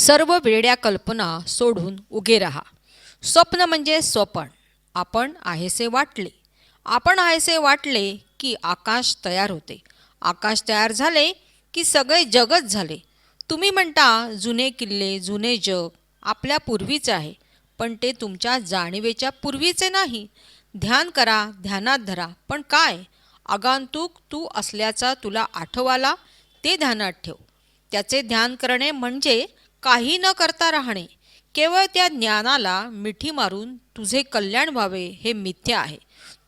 सर्व वेड्या कल्पना सोडून उगे राहा. स्वप्न म्हणजे स्वपन. आपण आहेसे वाटले. आपण आहेसे वाटले की आकाश तयार होते. आकाश तयार झाले की सगळे जगच झाले. तुम्ही म्हणता जुने किल्ले जुने जग आपल्या पूर्वीच आहे पण ते तुमच्या जाणीवेच्या पूर्वीचे नाही. ध्यान करा ध्यानात धरा पण काय? आगांतुक तू असल्याचा तुला आठवाला ते ध्यानात ठेव. त्याचे ध्यान करणे म्हणजे काही न करता राहणे. केवळ त्या ज्ञानाला मिठी मारून तुझे कल्याण व्हावे हे मिथ्या आहे.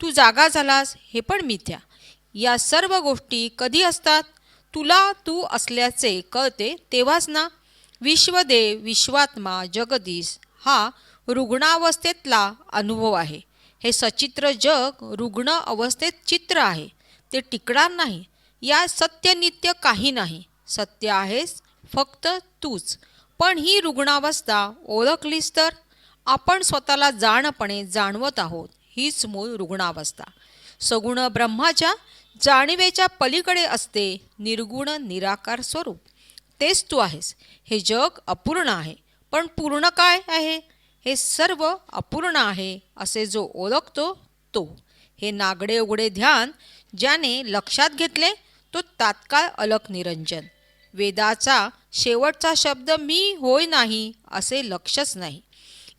तू जागा झालास हे पण मिथ्या. या सर्व गोष्टी कधी असतात? तुला तू असल्याचे कळते तेव्हाच ना? विश्वदेव विश्वात्मा जगदीश हा रुग्णावस्थेतला अनुभव आहे. हे सचित्र जग रुग्ण अवस्थेत चित्र आहे. ते टिकणार नाही. या सत्यनित्य काही नाही. सत्य आहेस फक्त तूच. पण ही रुग्णावस्था ओळखलीस तर आपण स्वतःला जाणपणे जाणवत आहोत. हीच मूळ रुग्णावस्था. सगुण ब्रह्माच्या जाणीवेच्या पलीकडे असते निर्गुण निराकार स्वरूप. तेच तू आहेस. हे जग अपूर्ण आहे. पण पूर्ण काय आहे? हे सर्व अपूर्ण आहे असे जो ओळखतो तो. हे नागडे उघडे ध्यान ज्याने लक्षात घेतले तो तात्काळ अलक निरंजन. वेदाचा शेवटचा शब्द मी होय नाही असे लक्षच नाही.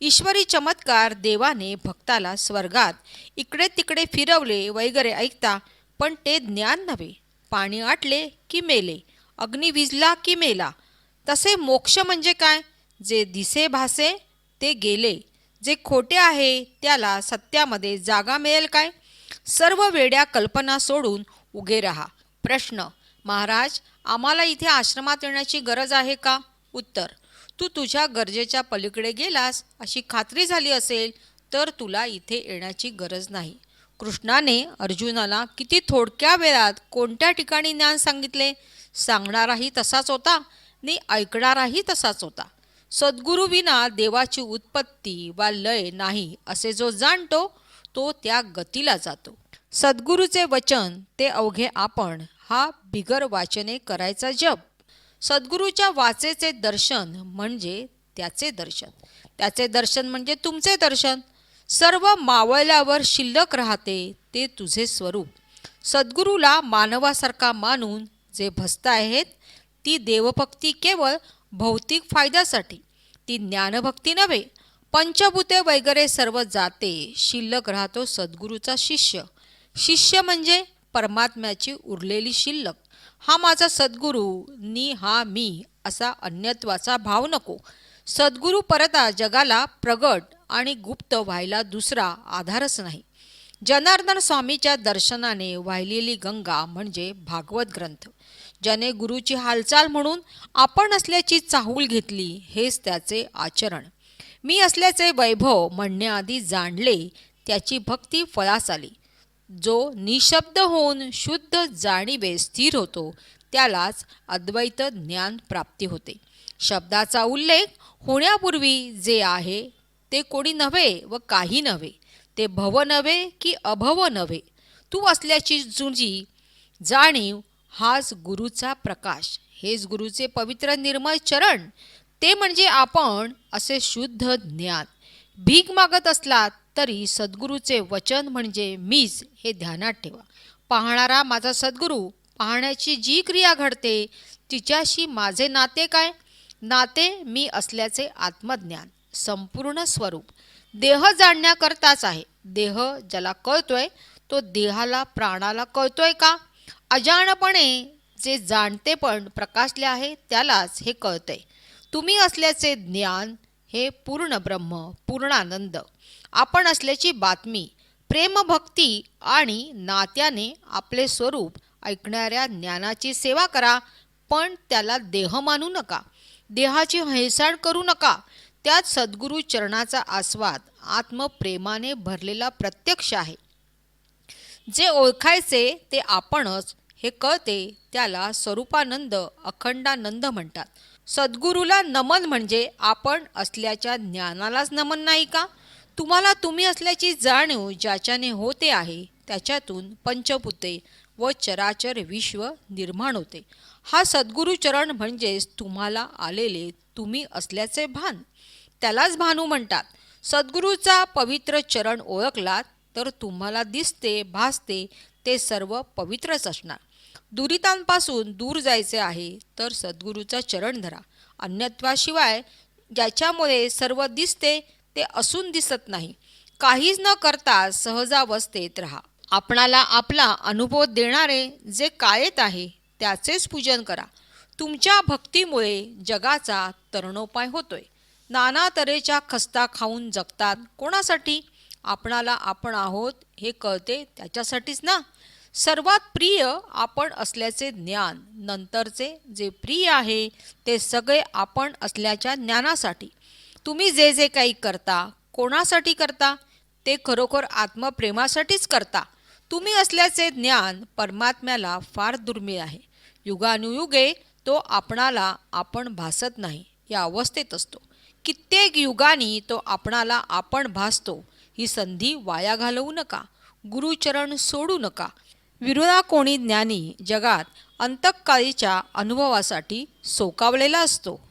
ईश्वरी चमत्कार देवाने भक्ताला स्वर्गात इकडे तिकडे फिरवले वगैरे ऐकता पण ते ज्ञान नव्हे. पाणी आटले की मेले अग्नी विजला की मेला. तसे मोक्ष म्हणजे काय? जे दिसे भासे ते गेले. जे खोटे आहे त्याला सत्यामध्ये जागा मिळेल काय? सर्व वेड्या कल्पना सोडून उगे राहा. प्रश्न महाराज आम्हाला इथे आश्रमात येण्याची गरज आहे का? उत्तर तू तुझ्या गरजेच्या पलीकडे गेलास अशी खात्री झाली असेल तर तुला इथे येण्याची गरज नाही. कृष्णाने अर्जुनाला किती थोडक्या वेळात कोणत्या ठिकाणी ज्ञान सांगितले? सांगणाराही तसाच होता नि ऐकणाराही तसाच होता. सद्गुरूविना देवाची उत्पत्ती वा लय नाही असे जो जाणतो तो त्या गतीला जातो. सद्गुरूचे वचन ते अवघे आपण हा बिगर वाचने करायचा जप. सद्गुरूच्या वाचेचे दर्शन म्हणजे त्याचे दर्शन. त्याचे दर्शन म्हणजे तुमचे दर्शन. सर्व मावळल्यावर शिल्लक राहते ते तुझे स्वरूप. सद्गुरूला मानवासारखा मानून जे भस्त आहेत ती देवभक्ती केवळ भौतिक फायद्यासाठी. ती ज्ञानभक्ती नव्हे पंचभूते वगैरे सर्व जाते शिल्लक राहतो सद्गुरूचा शिष्य. शिष्य म्हणजे परमात्म्याची उरलेली शिल्लक. हा माझा सद्गुरू नी हा मी असा अन्यत्वाचा भाव नको. सद्गुरू परता जगाला प्रगट आणि गुप्त व्हायला दुसरा आधारच नाही. जनार्दन स्वामीच्या दर्शनाने वाहिलेली गंगा म्हणजे भागवत ग्रंथ. ज्याने गुरुची हालचाल म्हणून आपण असल्याची चाहूल घेतली हेच त्याचे आचरण. मी असल्याचे वैभव म्हणण्याआधी जाणले त्याची भक्ती फळास आली. जो निशब्द होऊन शुद्ध जाणीवे स्थिर होतो त्यालाच अद्वैत ज्ञान प्राप्ती होते. शब्दाचा उल्लेख होण्यापूर्वी जे आहे ते कोणी नव्हे व काही नव्हे. ते भव नव्हे की अभव नव्हे. तू असल्याची जुजी जाणीव हाच गुरुचा प्रकाश. हेच गुरुचे पवित्र निर्मळ चरण. ते म्हणजे आपण असे शुद्ध ज्ञान. भीक मागत असलात तरी सद्गुरूचे वचन म्हणजे मीच हे ध्यानात ठेवा. पाहणारा माझा सद्गुरू पाहण्याची जी क्रिया घडते तिच्याशी माझे नाते काय? नाते मी असल्याचे आत्मज्ञान संपूर्ण स्वरूप. देह जाणण्याकरताच आहे. देह ज्याला कळतोय तो देहाला प्राणाला कळतोय का? अजाणपणे जे जाणते पण प्रकाशले आहे त्यालाच हे कळतंय. तुम्ही असल्याचे ज्ञान हे पूर्ण ब्रह्म पूर्णानंद आपण असल्याची बातमी प्रेमभक्ती आणि नात्याने आपले स्वरूप ऐकणाऱ्या ज्ञानाची सेवा करा पण त्याला देह मानू नका. देहाची हैसाण करू नका. त्यात सद्गुरू चरणाचा आस्वाद आत्मप्रेमाने भरलेला प्रत्यक्ष आहे. जे ओळखायचे ते आपणच हे कळते त्याला स्वरूपानंद अखंडानंद म्हणतात. सद्गुरूला नमन म्हणजे आपण असल्याच्या ज्ञानालाच नमन नाही का? तुम्हाला तुम्ही असल्याची जाणीव ज्याच्याने होते आहे त्याच्यातून पंचपुते व चराचर विश्व निर्माण होते. हा सद्गुरुचरण म्हणजेच तुम्हाला आलेले तुम्ही असल्याचे भान. त्यालाच भानू म्हणतात. सद्गुरूचा पवित्र चरण ओळखलात तर तुम्हाला दिसते भासते ते सर्व पवित्रच असणार. दुरितांपासून दूर जायचे आहे तर सद्गुरूचा चरण धरा. अन्यत्वाशिवाय ज्याच्यामुळे सर्व दिसते ते असून दिसत नाही. काहीच न करता सहजावस्थेत राहा. आपणाला आपला अनुभव देणारे जे कायेत आहे त्याचेच पूजन करा. तुमच्या भक्तीमुळे जगाचा तरणोपाय होतोय. नाना तऱ्हेच्या खस्ता खाऊन जगतात कोणासाठी? आपणाला आपण आहोत हे कळते त्याच्यासाठीच ना. सर्वात प्रिय आपण असल्याचे ज्ञान नंतरचे जे प्रिय आहे ते सगळे आपण असल्याच्या ज्ञानासाठी. तुम्ही जे जे काही करता कोणासाठी करता ते खरोखर आत्मप्रेमासाठीच करता. तुम्ही असल्याचे ज्ञान परमात्म्याला फार दुर्मिळ आहे. युगानुयुगे तो आपणाला आपण भासत नाही या अवस्थेत असतो. कित्येक युगानी तो आपणाला आपण भासतो. ही संधी वाया घालवू नका. गुरुचरण सोडू नका. विरुना कोणी ज्ञानी जगात अंतकाळीच्या अनुभवासाठी सोकावलेला असतो.